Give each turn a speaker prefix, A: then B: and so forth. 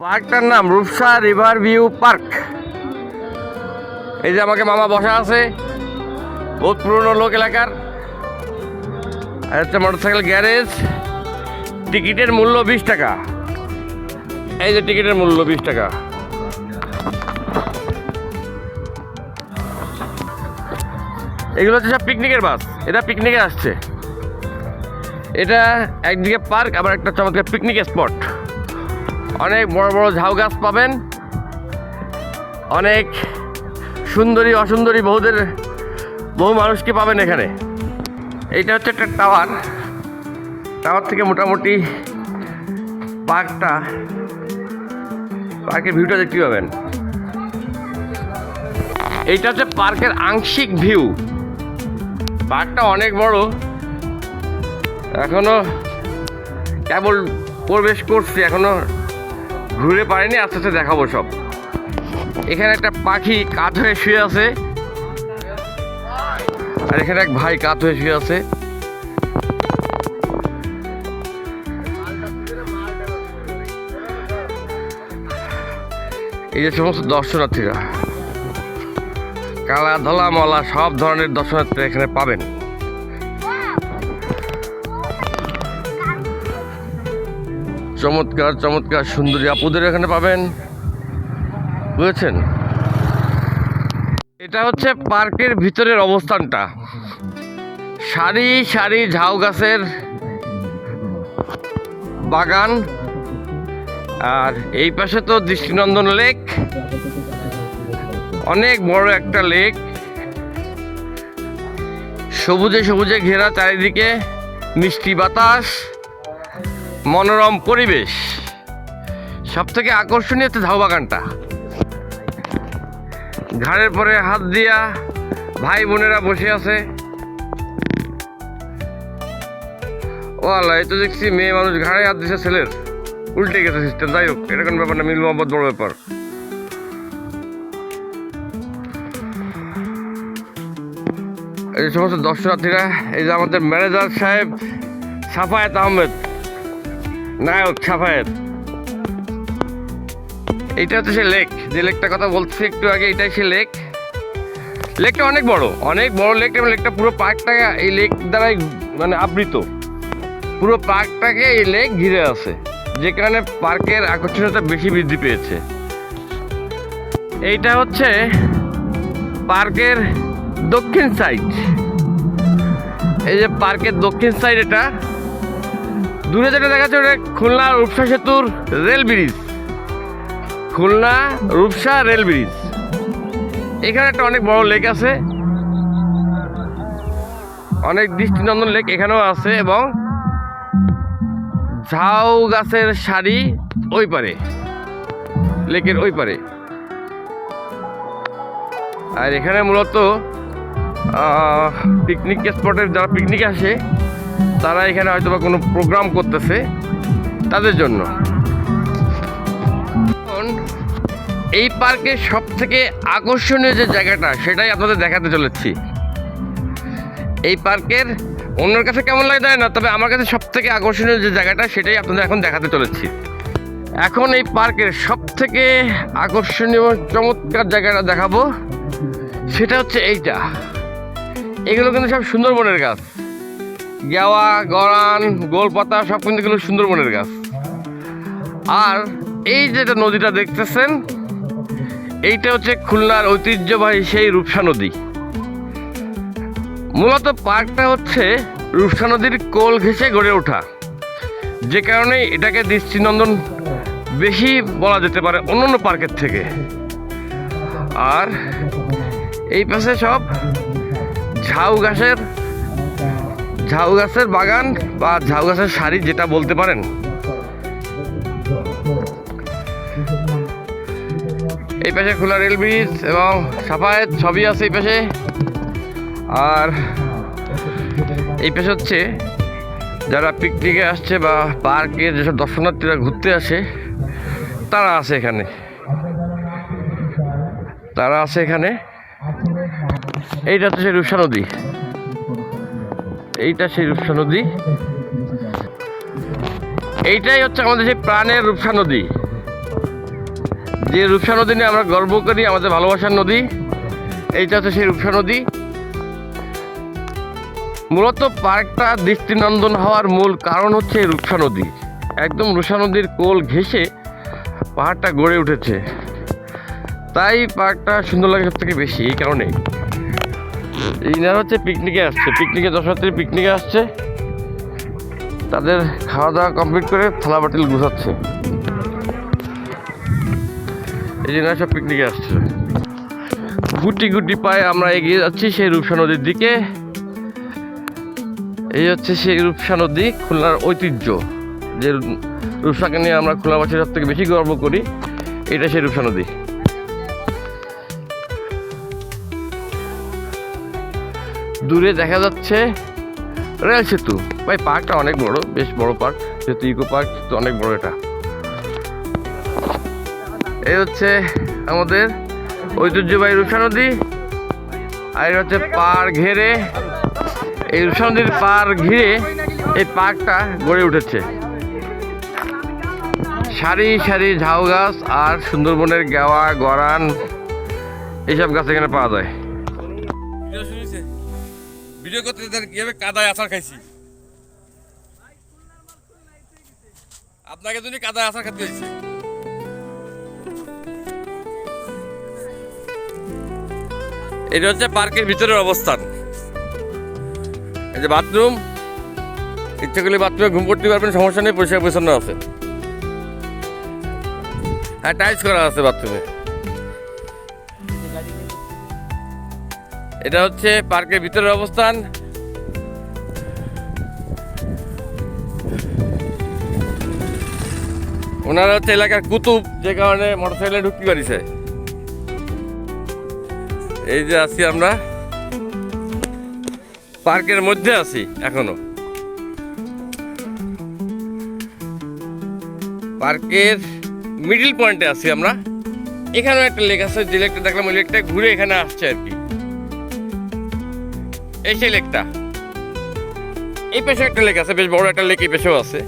A: পার্কটার নাম Rupsa river view park. এই যে আমাকে মামা বসা আছে, বহুত পুরনো লোক এলাকার। হচ্ছে মোটরসাইকেল গ্যারেজ, টিকিটের মূল্য বিশ টাকা। এই যে টিকিটের মূল্য বিশ টাকা। এগুলো হচ্ছে সব পিকনিকের বাস, এটা পিকনিকে আসছে। এটা একদিকে পার্ক, আবার একটা চমৎকার পিকনিক স্পট। অনেক বড় বড় ঝাউ গাছ পাবেন। অনেক সুন্দরী অসুন্দরী বহুদের, বহু মানুষকে পাবেন এখানে। এইটা হচ্ছে একটা টাওয়ার। টাওয়ার থেকে মোটামুটি পার্কটা, পার্কের ভিউটা দেখতে পাবেন। এইটা হচ্ছে পার্কের আংশিক ভিউ। পার্কটা অনেক বড়। এখনও কেবল প্রবেশ করছি, এখনও ঘুরে পারিনি, আস্তে আস্তে দেখাবো সব। এখানে একটা পাখি কাত হয়ে শুয়ে আছে। আর এখানে এক ভাই কাত হয়ে শুয়ে আছে। এই যে সমস্ত দর্শনার্থীরা। কালা, ধলা, মলা, সব ধরনের দর্শনার্থীরা এখানে পাবেন। চমৎকার চমৎকার সুন্দরী আপুদের এখানে পাবেন। বুঝেছেন? এটা হচ্ছে পার্কের ভিতরের অবস্থানটা। সারি সারি ঝাউ গাছের বাগান। আর এই পাশে তো দৃষ্টিনন্দন লেক। অনেক বড় একটা লেক। সবুজে সবুজে ঘেরা চারিদিকে মিষ্টি বাতাস। মনোরম পরিবেশ। সব থেকে আকর্ষণীয় হচ্ছে ঝাউ বাগানটা। ঘাড়ের পরে হাত দিয়া ভাই বোনেরা বসে আছে। ও আল্লাহ, এই তো দেখছি মেয়ে মানুষ ঘাড়ে হাত দিছে ছেলের। উল্টে গেছে সিস্টেম যাই হোক এরকম ব্যাপার না, মিল মোহাম্মদ বড় ব্যাপার। এই সমস্ত দর্শনার্থীরা, এই যে আমাদের ম্যানেজার সাহেব সাফায়েত আহমেদ। নায়ক সাফায়েত। এইটা হচ্ছে সে লেক। যে লেকটার কথা বলছি একটু আগে, এটাই সে লেক। লেকটা অনেক বড় অনেক বড় লেক এবং লেকটা পুরো পার্কটা এই লেক দ্বারাই মানে আবৃত। পুরো পার্কটাকে এই লেক ঘিরে আছে, যে কারণে পার্কের আকর্ষণীয়তা বেশি বৃদ্ধি পেয়েছে। এইটা হচ্ছে পার্কের দক্ষিণ সাইড এই যে পার্কের দক্ষিণ সাইড এটা দূরে যেটা দেখা যাচ্ছে ওটা খুলনা রূপসা সেতুর rail bridge. Khulna Rupsa rail bridge. এখানে একটা অনেক বড় লেক আছে। অনেক দৃষ্টিনন্দন লেক এখানেও আছে এবং ঝাউ গাছের সারি ওই পারে। লেকের ওই পারে। আর এখানে মূলত পিকনিক স্পটের যারা পিকনিক আসে তারা এখানে হয়তো বা কোনো প্রোগ্রাম করতেছে তাদের জন্য। এই পার্কের সব থেকে আকর্ষণীয় যে জায়গাটা, সেটাই আপনাদের দেখাতে চলেছি। এই পার্কের অন্যের কাছে কেমন লাগে যায় না, তবে আমার কাছে সব থেকে আকর্ষণীয় যে জায়গাটা, সেটাই আপনাদের এখন দেখাতে চলেছি। এখন এই পার্কের সব থেকে আকর্ষণীয় চমৎকার জায়গাটা দেখাবো। সেটা হচ্ছে এইটা। এগুলো কিন্তু সব সুন্দরবনের গাছ। গেওয়া গরান গোলপাতা, সব কিন্তু এগুলো সুন্দরবনের গাছ। আর এই যেটা নদীটা দেখতেছেন, এইটা হচ্ছে খুলনার ঐতিহ্যবাহী সেই রূপসা নদী। মূলত পার্কটা হচ্ছে রূপসা নদীর কোল ঘেঁষে গড়ে ওঠা। যে কারণে এটাকে দৃষ্টিনন্দন বেশি বলা যেতে পারে অন্যান্য পার্কের থেকে। আর এই পাশে সব ঝাউ গাছের ঝাউ গাছের বাগান বা ঝাউ গাছের শাড়ি যেটা বলতে পারেন। এই পাশে খোলা রেল ব্রিজ এবং সাফায়েত সবই আছে এই পাশে। আর এই পাশে হচ্ছে যারা পিকনিকে আসছে বা পার্কে যেসব দর্শনার্থীরা ঘুরতে আসে, তারা আছে এখানে। তারা আছে এখানে। এইটা হচ্ছে রূপসা নদী। এইটা সেই রূপসা নদী। এইটাই হচ্ছে আমাদের সেই প্রাণের রূপসা নদী। যে রূপসা নদী নিয়ে আমরা গর্ব করি, আমাদের ভালোবাসার নদী, এইটা হচ্ছে সেই রূপসা নদী। মূলত পার্কটা দৃষ্টিনন্দন হওয়ার মূল কারণ হচ্ছে রূপসা নদী। একদম রূপসা নদীর কোল ঘেঁষে পাহাড়টা গড়ে উঠেছে। তাই পার্কটা সুন্দর লাগে সব থেকে বেশি, এই কারণে ইনারা হচ্ছে পিকনিকে আসছে। পিকনিকে দর্শনার্থী পিকনিকে আসছে। তাদের খাওয়া দাওয়া কমপ্লিট করে থালা বাটিল গুছাচ্ছে। এই জন্য সব পিকনিকে আসছে। গুটি গুটি পায়ে আমরা এগিয়ে যাচ্ছি সেই রূপসা নদীর দিকে। এই হচ্ছে সেই রূপসা নদী, খুলনার ঐতিহ্য। যে রূপসাকে নিয়ে আমরা খুলনাবাসী সব থেকে বেশি গর্ব করি, এটা সেই রূপসা নদী। দূরে দেখা যাচ্ছে রেল সেতু। ভাই, পার্কটা অনেক বড়, বেশ বড় পার্ক। যেহেতু ইকো পার্ক, তো অনেক বড় এটা। এই হচ্ছে আমাদের ঐতিহ্যবাহী রূপসা নদী। আর এটা হচ্ছে পার ঘেরে। এই রূপসা নদীর পার ঘিরে এই পার্কটা গড়ে উঠেছে। সারি সারি ঝাউ গাছ আর সুন্দরবনের গেওয়া গরান, এইসব গাছ এখানে পাওয়া যায়।
B: ভিডিও করতে কীভাবে কাদায় আচার খাইছি? আপনাকে তুমি কাদায় আচার খেতে হয়েছে
A: এটা হচ্ছে পার্কের ভিতরের অবস্থান। এই যে বাথরুম, ইচ্ছে করলে বাথরুমে ঘুম করতে পারবেন, সমস্যা নেই, পরিষ্কার পরিচ্ছন্ন আছে। হ্যাঁ টাইলস করা আছে বাথরুমে। এটা হচ্ছে পার্কের ভিতরের অবস্থান। ওনারা হচ্ছে এলাকার কুতুব, যে কারণে মোটরসাইকেলে ঢুকতে পারিছে। এই যে আছি আমরা। পার্কের মধ্যে আছি এখনও। পার্কের মিডিল পয়েন্টে আছি আমরা। এখানেও একটা লেক আছে, যে লেকটা দেখলাম ওই লেকটা ঘুরে এখানে আসছে আর কি। এই সেই লেকটা। এই পেশে একটা লেক আছে, বেশ বড় একটা লেক এই পেশেও আছে।